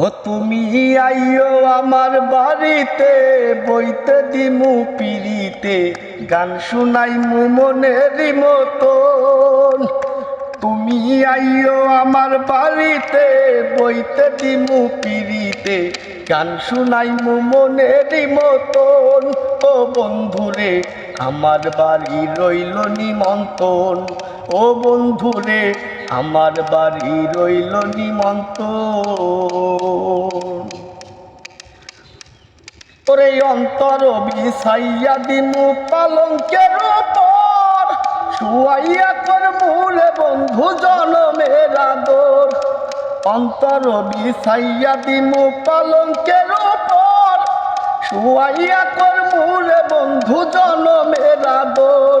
ও তুমি আইও আমার বাড়িতে, বইতে দিমু পিড়িতে। গান শুনাই মু মনের মতন। তুমি আইও আমার বাড়িতে, বইতে দিমু পিড়িতে। গান শুনাই মু মতন। ও বন্ধুরে, আমার বাড়ি রইল নিমন্ত্রণ। ও বন্ধু রে আমার বাড়ি রইল নিমন্ত তোরে অন্তর বিছাইয়া দিমু পালঙ্কের উপর, শুয়াইয়া কর মুরে বন্ধু জনমের আদর। অন্তর বিছাইয়া দিমু পালঙ্কের উপর, শুয়াইয়া কর মুরে বন্ধু জনমের আদর।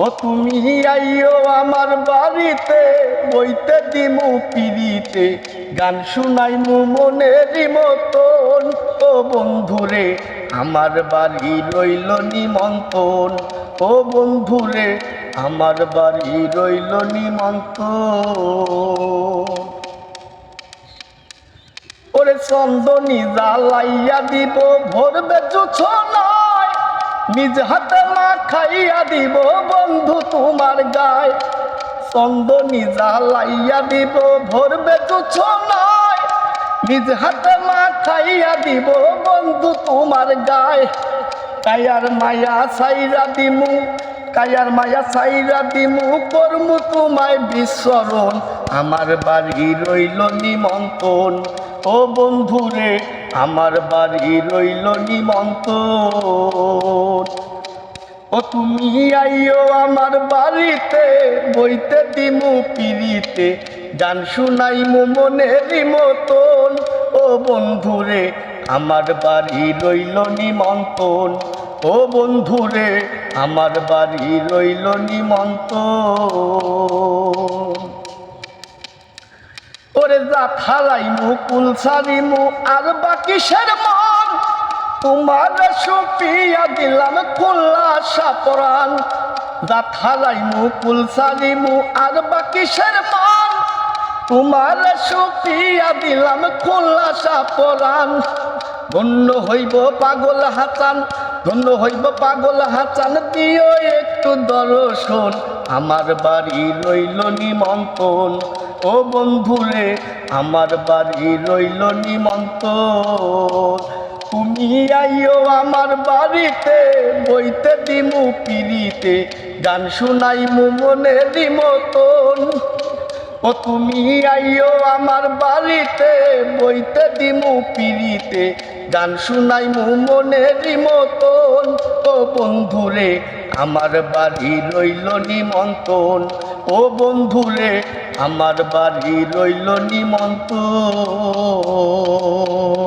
ও তুমি আইও আমার বাড়িতে, বইতে দিমু পিড়িতে। গান শুনাই মু মনের মতন। ও বন্ধুরে, আমার বাড়ি রইল নিমন্ত্রণ। ও বন্ধুরে, আমার বাড়ি রইল নিমন্ত্রণ। ওরে চন্দনী জ্বালাইয়া দিব ভরবে জুছনায় নিজ হাতে মা খাইয়া দিব বন্ধু তোমার গায়। চন্দনী জ্বালাইয়া দিব, ভরবে জুছনায় নিজ হাতে মা খাইয়া দিব বন্ধু তোমার গায়। কায়ার মায়া সাইরা দিমু, কায়ার মায়া সাইরা দিমু, করমু তোমায় বিস্মরণ। আমার বাড়ি রইল নিমন্ত্রণ। ও বন্ধুরে, আমার বাড়ি রইল নিমন্ত্রণ। তুমি আইও আমার বাড়িতে, বইতে দিমু পিড়িতে। গান শুনাইমু মনের মতন, ও বন্ধুরে, আমার বাড়ি রইল নিমন্ত্রণ। ও বন্ধুরে, আমার বাড়ি রইল নিমন্ত্রণ। ওরে যা থালাই সারিমু আর বাকি সের মন তোমার সুপিয়া দিলাম খুল্লা সাপরান। যা থালাই মুকুল সারিমু আর বাকি মন তোমার সুপিয়া দিলাম খুল্লা সাপরান। ধন্য হইব পাগল হাসান, ধন্য হইব পাগল হাসান, দিও একটু দর্শন। আমার বাড়ি রইল নিমন্ত্রণ। ও বন্ধুরে, আমার বাড়ি রইল নিমন্ত্রণ। তুমি আইও আমার বাড়িতে, বইতে দিমু পিড়িতে, গান শুনাইমু মনের মতন। ও তুমি আইও আমার বাড়িতে, বইতে দিমু পিড়িতে, গান শুনাই মু মনের মতন। ও বন্ধুরে, আমার বাড়ি রইল নিমন্ত্রণ। ও বন্ধুরে, আমার বাড়ি রইল নিমন্ত্রণ।